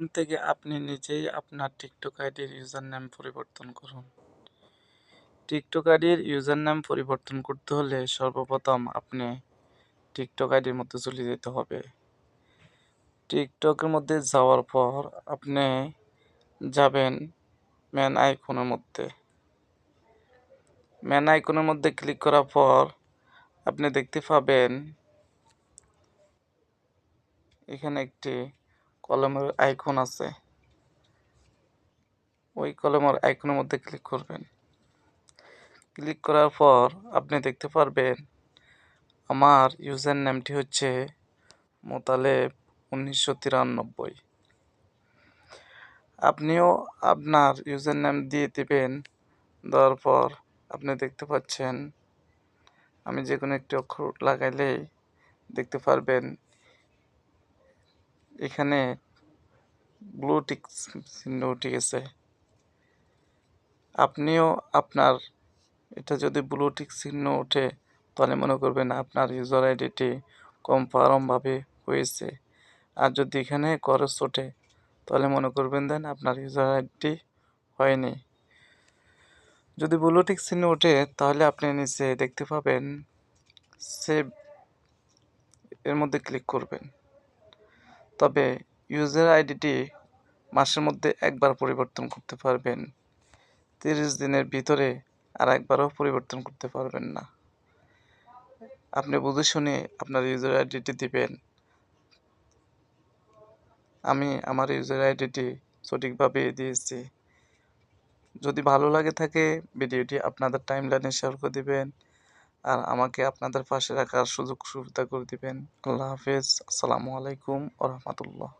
থেকে আপনি নিজেই আপনার টিকটক আইডির ইউজার নেম পরিবর্তন করুন। টিকটক আইডির ইউজার নাম পরিবর্তন করতে হলে সর্বপ্রথম আপনি টিকটক আইডির মধ্যে চলে যেতে হবে। টিকটকের মধ্যে যাওয়ার পর আপনি যাবেন ম্যান আইকনের মধ্যে। ম্যান আইকনের মধ্যে ক্লিক করার পর আপনি দেখতে পাবেন এখানে একটি কলমের আইকন আছে। ওই কলমের আইকনের মধ্যে ক্লিক করবেন। ক্লিক করার পর আপনি দেখতে পারবেন আমার ইউজার নেমটি হচ্ছে মোতালেব উনিশশো তিরানব্বই। আপনিও আপনার ইউজার নেম দিয়ে দেবেন। দেওয়ার পর আপনি দেখতে পাচ্ছেন, আমি যে কোনো একটি অক্ষর লাগাইলেই দেখতে পারবেন এখানে ব্লু টিক চিহ্ন উঠে গেছে। আপনিও আপনার, এটা যদি ব্লু টিক চিহ্ন ওঠে, তাহলে মনে করবেন আপনার ইউজার আইডিটি কনফার্মভাবে হয়েছে। আর যদি এখানে খরচ ওঠে, তাহলে মনে করবেন দেন আপনার ইউজার আইডি হয়নি। যদি ব্লু টিক চিহ্ন ওঠে, তাহলে আপনি নিচে দেখতে পাবেন সেভ এর মধ্যে ক্লিক করবেন। তবে ইউজার আইডিটি মাসের মধ্যে একবার পরিবর্তন করতে পারবেন। তিরিশ দিনের ভিতরে আর একবারও পরিবর্তন করতে পারবেন না। আপনি বুঝে শুনে আপনার ইউজার আইডিটি দিবেন। আমি আমার ইউজার আইডিটি সঠিকভাবে দিয়েছি। যদি ভালো লাগে থাকে, ভিডিওটি আপনাদের টাইম লাইনে শেয়ার করে দিবেন। আর আমাকে আপনাদের পাশে রাখার সুযোগ সুবিধা করে দিবেন। আল্লাহ হাফেজ। আসসালামু আলাইকুম ও রহমতুল্লাহ।